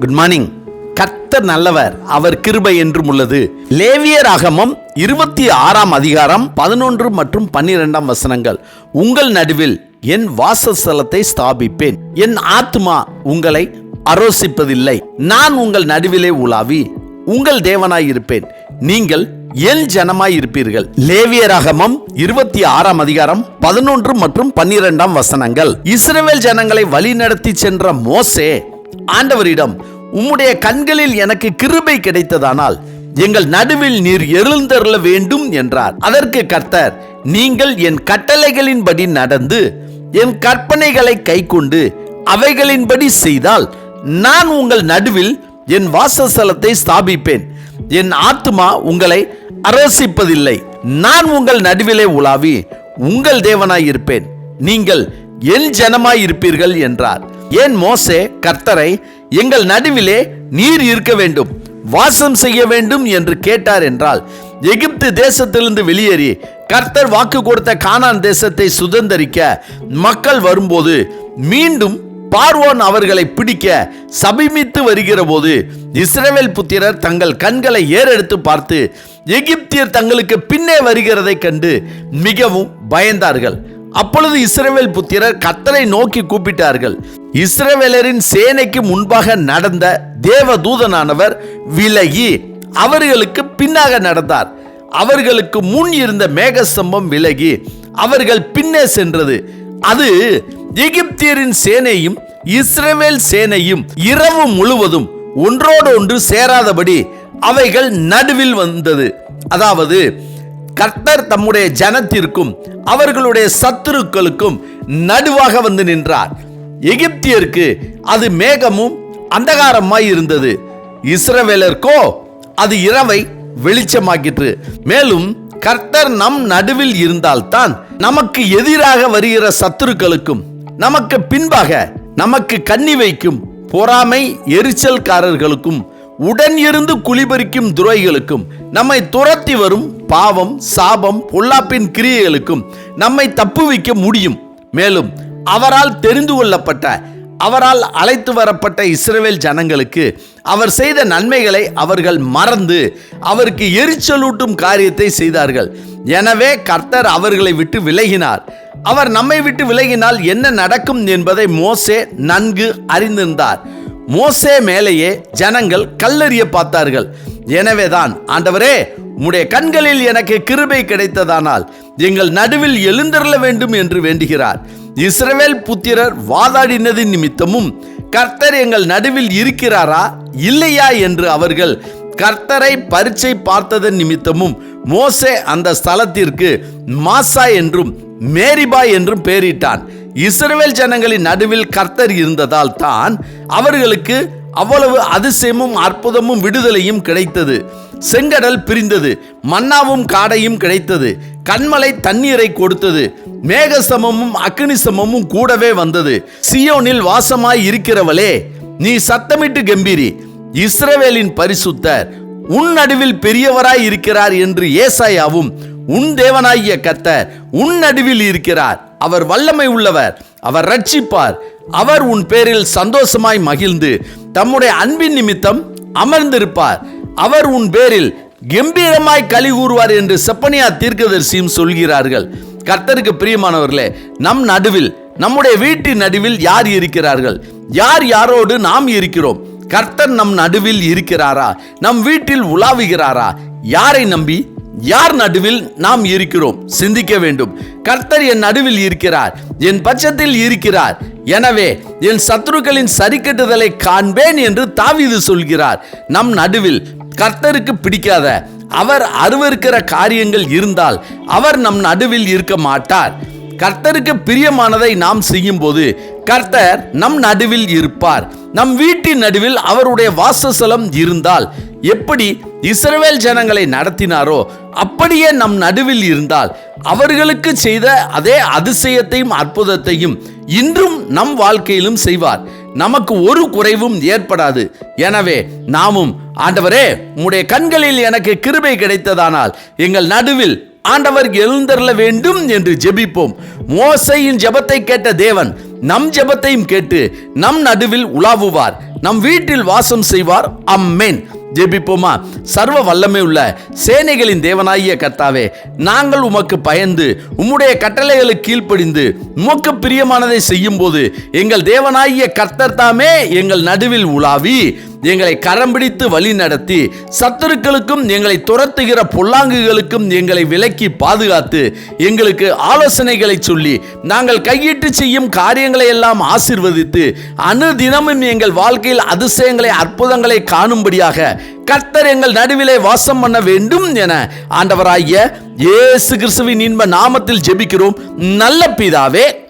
Good morning கர்த்தர் நல்லவர் அவர் கிருபை என்றும் உள்ளது. லேவியர் அகமம் இருபத்தி ஆறாம் அதிகாரம் பதினொன்று மற்றும் பன்னிரெண்டாம் வசனங்கள். உங்கள் நடுவில் என் வாசஸ்தலத்தை ஸ்தாபிப்பேன். என் ஆத்மா உங்களை அரோசிப்பதில்லை. நான் உங்கள் நடுவிலே உலாவி உங்கள் தேவனாய் இருப்பேன். நீங்கள் என் ஜனமாய் இருப்பீர்கள். லேவியராகமம் இருபத்தி ஆறாம் அதிகாரம் பதினொன்று மற்றும் பன்னிரெண்டாம் வசனங்கள். இஸ்ரேவேல் ஜனங்களை வழிநடத்தி சென்ற மோசே ஆண்டவரிடம் உம்முடைய கண்களில் எனக்கு கிருபை கிடைத்ததானால் எங்கள் நடுவில் நீர் எழுந்தருள வேண்டும் என்றார். அதற்கு கர்த்தர் நீங்கள் என் கட்டளைகளின்படி நடந்து என் கற்பனைகளை கைக்கொண்டு அவைகளின்படி செய்தால் நான் உங்கள் நடுவில் என் வாசஸ்தலத்தை ஸ்தாபிப்பேன். என் ஆத்மா உங்களை அரசிப்பதில்லை. நான் உங்கள் நடுவிலே உலாவி உங்கள் தேவனாய் இருப்பேன் நீங்கள் என் ஜனமாய் இருப்பீர்கள் என்றார். ஏன் மோசே கர்த்தரை எங்கள் நடுவிலே நீர் இருக்க வேண்டும் வாசம் செய்ய வேண்டும் என்று கேட்டார் என்றால் எகிப்து தேசத்திலிருந்து வெளியேறி கர்த்தர் வாக்கு கொடுத்த கானான் தேசத்தை சுதந்தரிக்க மக்கள் வரும்போது மீண்டும் பார்வோன் அவர்களை பிடிக்க சபிமித்து வருகிற போது இஸ்ரேவேல் புத்திரர் தங்கள் கண்களை ஏறெடுத்து பார்த்து எகிப்தியர் தங்களுக்கு பின்னே வருகிறதை கண்டு மிகவும் பயந்தார்கள். அப்பொழுது இஸ்ரவேல் புத்திரர் கத்தரை நோக்கி கூப்பிட்டார்கள். இஸ்ரவேலரின் சேனைக்கு முன்பாக நடந்த தேவ தூதனானவர் விலகி அவர்களுக்கு பின்னாக நடந்தார். அவர்களுக்கு முன் இருந்த மேகஸ்தம்பம் விலகி அவர்கள் பின்னே சென்றது. அது எகிப்தியரின் சேனையும் இஸ்ரவேல் சேனையும் இரவு முழுவதும் ஒன்றோடு ஒன்று சேராதபடி அவைகள் நடுவில் வந்தது. அதாவது கர்த்தர் தம்முடைய ஜனத்திற்கும் அவர்களுடைய சத்துருக்களுக்கும் நடுவாக வந்து நின்றார். எகிப்தியருக்கு அது மேகமும் அந்தகாரமாய் இருந்தது. இஸ்ரவேலருக்கோ அது இரவை வெளிச்சமாக்கிற்று. மேலும் கர்த்தர் நம் நடுவில் இருந்தால்தான் நமக்கு எதிராக வருகிற சத்துருக்களுக்கும் நமக்கு பின்பாக நமக்கு கண்ணி வைக்கும் பொறாமை எரிச்சல்காரர்களுக்கும் உடன் இருந்து குளிபறிக்கும் துறைகளுக்கும் நம்மை துரத்தி வரும் பாவம் சாபம் பொல்லாப்பின் கிரியைகளுக்கும் நம்மை தப்புவிக்க முடியும். மேலும் அவரால் தெரிந்து கொள்ளப்பட்ட அவரால் அழைத்து வரப்பட்ட இஸ்ரேல் ஜனங்களுக்கு அவர் செய்த நன்மைகளை அவர்கள் மறந்து அவருக்கு எரிச்சலூட்டும் காரியத்தை செய்தார்கள். எனவே கர்த்தர் அவர்களை விட்டு விலகினார். அவர் நம்மை விட்டு விலகினால் என்ன நடக்கும் என்பதை மோசே நன்கு அறிந்திருந்தார். மோசே மேலேயே ஜனங்கள் கல்லறிய பார்த்தார்கள். எனவேதான் ஆண்டவரே உம்முடைய கண்களில் எனக்கு கிருபை கிடைத்ததானால் எங்கள் நடுவில் எழுந்தருள வேண்டும் என்று வேண்டுகிறார். இஸ்ரவேல் புத்திரர் வாதாடினதின் நிமித்தமும் கர்த்தர் எங்கள் நடுவில் இருக்கிறாரா இல்லையா என்று அவர்கள் கர்த்தரை பரீட்சை பார்த்ததன் நிமித்தமும் மோசே அந்த ஸ்தலத்திற்கு மாசா என்றும் மேரிபா என்றும் பெயரிட்டான். இஸ்ரவேல் ஜனங்களின் நடுவில் கர்த்தர் இருந்ததால் தான் அவர்களுக்கு அவ்வளவு அதிசயமும் அற்புதமும் விடுதலையும் கிடைத்தது. செங்கடல் பிரிந்தது மன்னாவும் காடையும் கிடைத்தது கண்மலை தண்ணீரை கொடுத்தது மேகசமமும் அக்னிசமமும் கூடவே வந்தது. சியோனில் வாசமாய் இருக்கிறவளே நீ சத்தமிட்டு கம்பீரி இஸ்ரவேலின் பரிசுத்தர் உன் நடுவில் பெரியவராய் இருக்கிறார் என்று ஏசாயாவும் உன் தேவனாகிய கர்த்தர் உன் நடுவில் இருக்கிறார். அவர் வல்லமை உள்ளவர். அவர் ரட்சிப்பார் அவர் உன் பேரில் சந்தோஷமாய் மகிழ்ந்து தம்முடைய அன்பின் நிமித்தம் அமர்ந்திருப்பார். அவர் உன் பேரில் கம்பீரமாய் களி கூறுவார் என்று செப்பனியா தீர்க்கதரிசியும் சொல்கிறார்கள். கர்த்தருக்கு பிரியமானவர்களே நம் நடுவில் நம்முடைய வீட்டின் நடுவில் யார் இருக்கிறார்கள்? யார் யாரோடு நாம் இருக்கிறோம்? கர்த்தர் நம் நடுவில் இருக்கிறாரா? நம் வீட்டில் உலாவுகிறாரா? யாரை நம்பி? யார் நடுவில் நாம் இருக்கிறோம்? சிந்திக்க வேண்டும். கர்த்தர் என் நடுவில் இருக்கிறார். என் பட்சத்தில் இருக்கிறார். எனவே என் சத்துருக்களின் சரிக்கட்டுதலை காண்பேன் என்று தாவிது சொல்கிறார். நம் நடுவில் கர்த்தருக்கு பிடிக்காத அவர் அருவருக்கிற காரியங்கள் இருந்தால் அவர் நம் நடுவில் இருக்க மாட்டார். கர்த்தருக்கு பிரியமானதை நாம் செய்யும் போது கர்த்தர் நம் நடுவில் இருப்பார். நம் வீட்டின் நடுவில் அவருடைய வாசஸ்தலம் இருந்தால் எப்படி இஸ்ரவேல் ஜனங்களை நடத்தினாரோ அப்படியே நம் நடுவில் இருந்தால் அவர்களுக்கு செய்த அதே அதிசயத்தையும் அற்புதத்தையும் இன்றும் நம் வாழ்க்கையிலும் செய்வார். நமக்கு ஒரு குறைவும் ஏற்படாது. எனவே நாமும் ஆண்டவரே உம்முடைய கண்களில் எனக்கு கிருபை கிடைத்ததானால் எங்கள் நடுவில் ஆண்டவர் எழுந்தருள வேண்டும் என்று ஜெபிப்போம். மோசையின் ஜெபத்தை கேட்ட தேவன் நம் ஜெபத்தையும் கேட்டு நம் நடுவில் உலாவுவார். நம் வீட்டில் வாசம் செய்வார். அம்மேன். ஜெபிப்போமா? சர்வ வல்லமை உள்ள சேனைகளின் தேவனாகிய கர்த்தாவே நாங்கள் உமக்கு பயந்து உம்முடைய கட்டளைகளுக்கு கீழ்ப்படிந்து உமக்கு பிரியமானதை செய்யும் போது எங்கள் தேவனாகிய கர்த்தர் தாமே எங்கள் நடுவில் உலாவி எங்களை கரம் பிடித்து வழி நடத்தி சத்துருக்களுக்கும் எங்களை துரத்துகிற பொல்லாங்குகளுக்கும் எங்களை விலக்கி பாதுகாத்து எங்களுக்கு ஆலோசனைகளை சொல்லி நாங்கள் கையிட்டு செய்யும் காரியங்களை எல்லாம் ஆசிர்வதித்து அனுதினமும் எங்கள் வாழ்க்கையில் அதிசயங்களை அற்புதங்களை காணும்படியாக கர்த்தர் எங்கள் நடுவிலே வாசம் பண்ண வேண்டும் என ஆண்டவராகிய இயேசு கிறிஸ்துவின் இன்ப நாமத்தில் ஜெபிக்கிறோம். நல்ல பிதாவே